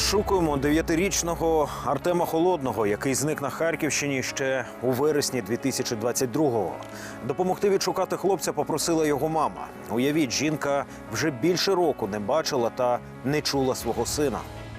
Розшукуємо дев'ятирічного Артема Холодного, який зник на Харківщині ще у вересні 2022-го. Допомогти відшукати хлопця попросила його мама. Уявіть, жінка вже більше року не бачила та не чула свого сина.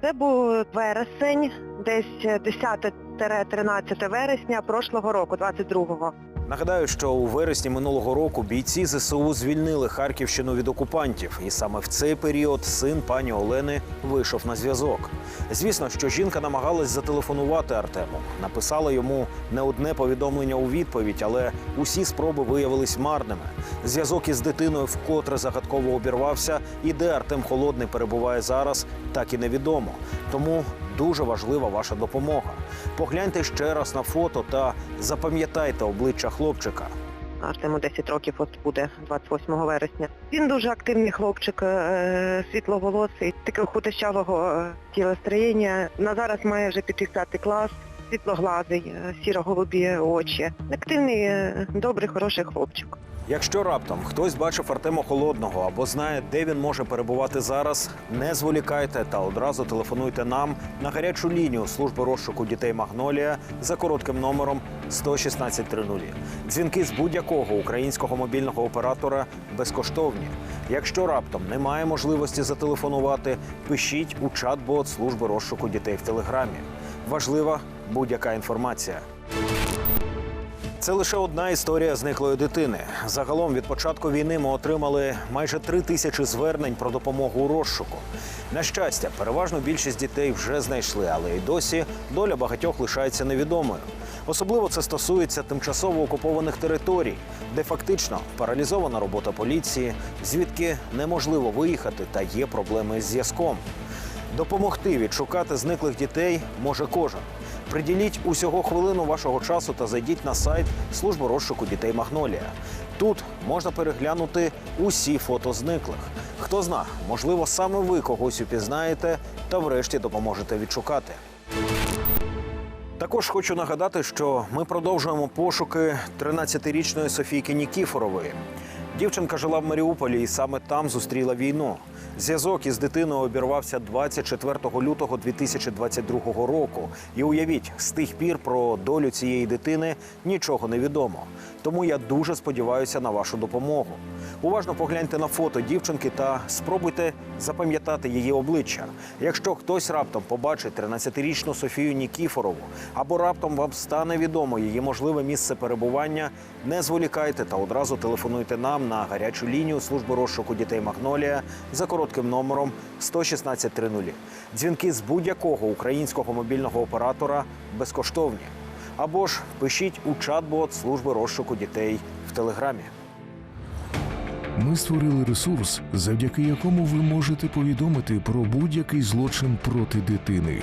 Це був вересень, десь 10-13 вересня прошлого року, 22-го. Нагадаю, що у вересні минулого року бійці ЗСУ звільнили Харківщину від окупантів, і саме в цей період син пані Олени вийшов на зв'язок. Звісно, що жінка намагалась зателефонувати Артему, написала йому не одне повідомлення у відповідь, але усі спроби виявились марними. Зв'язок із дитиною вкотре загадково обірвався, і де Артем Холодний перебуває зараз, так і невідомо. Тому дуже важлива ваша допомога. Погляньте ще раз на фото та запам'ятайте обличчя хлопчика. Артему 10 років от буде 28 вересня. Він дуже активний хлопчик, е, світловолосий, такого худощавого е, тілостроєння. На зараз має вже піти клас, світлоглазий, е, сіро-голубі очі. Активний, е, добрий, хороший хлопчик. Якщо раптом хтось бачив Артема Холодного або знає, де він може перебувати зараз, не зволікайте та одразу телефонуйте нам на гарячу лінію служби розшуку дітей Магнолія за коротким номером 11630. Дзвінки з будь-якого українського мобільного оператора безкоштовні. Якщо раптом немає можливості зателефонувати, пишіть у чат-бот служби розшуку дітей в телеграмі. Важлива будь-яка інформація. Це лише одна історія зниклої дитини. Загалом від початку війни ми отримали майже три тисячі звернень про допомогу у розшуку. На щастя, переважно більшість дітей вже знайшли, але й досі доля багатьох лишається невідомою. Особливо це стосується тимчасово окупованих територій, де фактично паралізована робота поліції, звідки неможливо виїхати та є проблеми з зв'язком. Допомогти відшукати зниклих дітей може кожен. Приділіть усього хвилину вашого часу та зайдіть на сайт служби розшуку дітей Магнолія. Тут можна переглянути усі фото зниклих. Хто зна, можливо, саме ви когось упізнаєте та врешті допоможете відшукати. Також хочу нагадати, що ми продовжуємо пошуки 13-річної Софійки Нікіфорової. Дівчинка жила в Маріуполі і саме там зустріла війну. Зв'язок із дитиною обірвався 24 лютого 2022 року. І уявіть, з тих пір про долю цієї дитини нічого не відомо. Тому я дуже сподіваюся на вашу допомогу. Уважно погляньте на фото дівчинки та спробуйте запам'ятати її обличчя. Якщо хтось раптом побачить 13-річну Софію Нікіфорову або раптом вам стане відомо її можливе місце перебування, не зволікайте та одразу телефонуйте нам на гарячу лінію служби розшуку дітей Магнолія за коротким номером 11630. Дзвінки з будь-якого українського мобільного оператора безкоштовні. Або ж пишіть у чат-бот служби розшуку дітей в телеграмі. Ми створили ресурс, завдяки якому ви можете повідомити про будь-який злочин проти дитини.